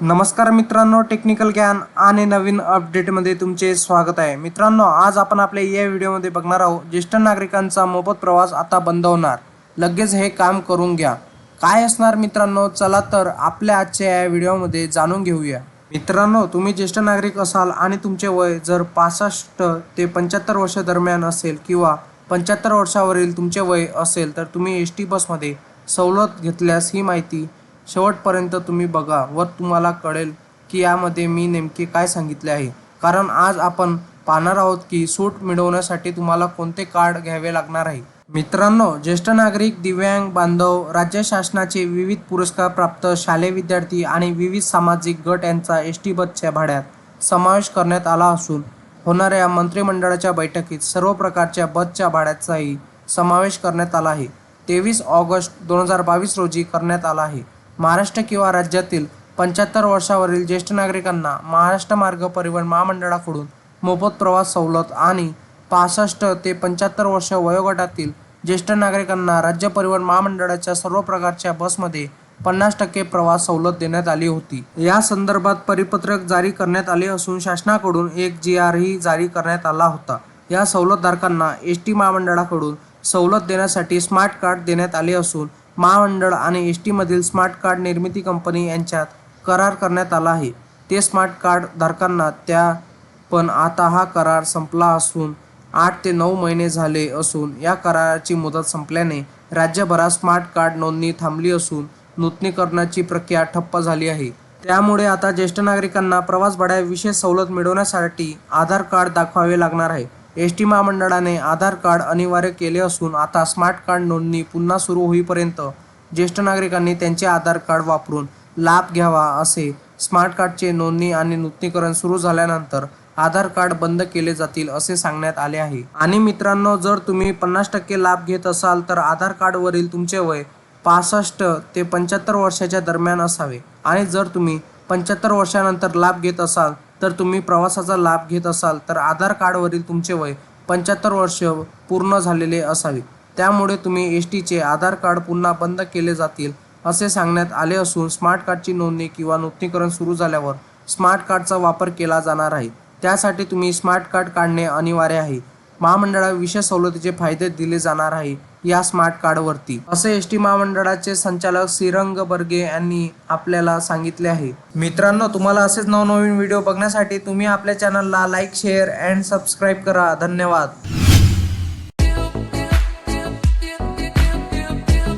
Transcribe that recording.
नमस्कार मित्रांनो टेक्निकल ज्ञान आणि नवीन अपडेटमध्ये तुमचे स्वागत आहे. मित्रांनो आज आपण आपल्या या व्हिडिओमध्ये बघणार आहोत ज्येष्ठ नागरिकांचा मोफत प्रवास आता बंद होणार. लगेच हे काम करून घ्या. काय असणार मित्रांनो? चला तर आपल्या आजच्या या व्हिडिओमध्ये जाणून घेऊया. मित्रांनो तुम्ही ज्येष्ठ नागरिक असाल आणि तुमचे वय जर पासष्ट ते पंच्याहत्तर वर्ष दरम्यान असेल किंवा पंच्याहत्तर वर्षावरील तुमचे वय असेल तर तुम्ही एस टी बसमध्ये सवलत घेतल्यास ही माहिती शेवटपर्यंत तुम्ही बघा व तुम्हाला कळेल की यामध्ये मी नेमके काय सांगितले आहे. कारण आज आपण पाहणार आहोत की सूट मिळवण्यासाठी तुम्हाला कोणते कार्ड घ्यावे लागणार आहे. मित्रांनो ज्येष्ठ नागरिक दिव्यांग बांधव राज्य शासनाचे विविध पुरस्कार प्राप्त शालेय विद्यार्थी आणि विविध सामाजिक गट यांचा एस टी बसच्या भाड्यात समावेश करण्यात आला असून होणाऱ्या मंत्रिमंडळाच्या बैठकीत सर्व प्रकारच्या बसच्या भाड्याचाही समावेश करण्यात आला आहे. तेवीस ऑगस्ट दोन हजार बावीस रोजी करण्यात आला आहे. महाराष्ट्र किंवा राज्यातील पंच्याहत्तर वर्षावरील ज्येष्ठ नागरिकांना महाराष्ट्र मार्ग परिवहन महामंडळाकडून मोफत प्रवास सवलत आणि पासष्ट ते पंच्याहत्तर वर्ष वयोगटातील ज्येष्ठ नागरिकांना राज्य परिवहन महामंडळाच्या सर्व प्रकारच्या बसमध्ये पन्नास टक्के प्रवास सवलत देण्यात आली होती. या संदर्भात परिपत्रक जारी करण्यात आले असून शासनाकडून एक जी आरही जारी करण्यात आला होता. या सवलतधारकांना एस टी महामंडळाकडून सवलत देण्यासाठी स्मार्ट कार्ड देण्यात आले असून महामंडळ आणि एस टीमधील स्मार्ट कार्ड निर्मिती कंपनी यांच्यात करार करण्यात आला आहे. ते स्मार्ट कार्ड धारकांना त्या पण आता हा करार संपला असून आठ ते नऊ महिने झाले असून या कराराची मुदत संपल्याने राज्यभरात स्मार्ट कार्ड नोंदणी थांबली असून नूतनीकरणाची प्रक्रिया ठप्प झाली आहे. त्यामुळे आता ज्येष्ठ नागरिकांना प्रवास भाड्या विशेष सवलत मिळवण्यासाठी आधार कार्ड दाखवावे लागणार आहे. एस टी महामंडळाने आधार कार्ड अनिवार्य केले असून आता स्मार्ट कार्ड नोंदणी पुन्हा सुरू होईपर्यंत ज्येष्ठ नागरिकांनी त्यांचे आधार कार्ड वापरून लाभ घ्यावा असे स्मार्ट कार्डचे नोंदणी आणि नूतनीकरण सुरू झाल्यानंतर आधार कार्ड बंद केले जातील असे सांगण्यात आले आहे. आणि मित्रांनो जर तुम्ही पन्नास टक्के लाभ घेत असाल तर आधार कार्डवरील तुमचे वय पासष्ट ते पंच्याहत्तर वर्षाच्या दरम्यान असावे. आणि जर तुम्ही पंच्याहत्तर वर्षानंतर लाभ घेत असाल तर तुम्ही प्रवासाचा लाभ घेत असाल तर आधार कार्डवरील तुमचे वय पंच्याहत्तर वर्ष पूर्ण झालेले असावे. त्यामुळे तुम्ही एस टीचे आधार कार्ड पुन्हा बंद केले जातील असे सांगण्यात आले असून स्मार्ट कार्डची नोंदणी किंवा नूतनीकरण सुरू झाल्यावर स्मार्ट कार्डचा वापर केला जाणार आहे. त्यासाठी तुम्ही स्मार्ट कार्ड काढणे अनिवार्य आहे. महामंडळा विशेष सवलतीचे फायदे दिले जाणार आहे. या स्मार्ट कार्डवरती असे एस टी महामंडळाचे संचालक श्रीरंग बर्गे यांनी आपल्याला सांगितले आहे. मित्रांनो तुम्हाला असेच नवनवीन व्हिडिओ बघण्यासाठी तुम्ही आपल्या चॅनलला लाईक शेअर अँड सबस्क्राईब करा. धन्यवाद.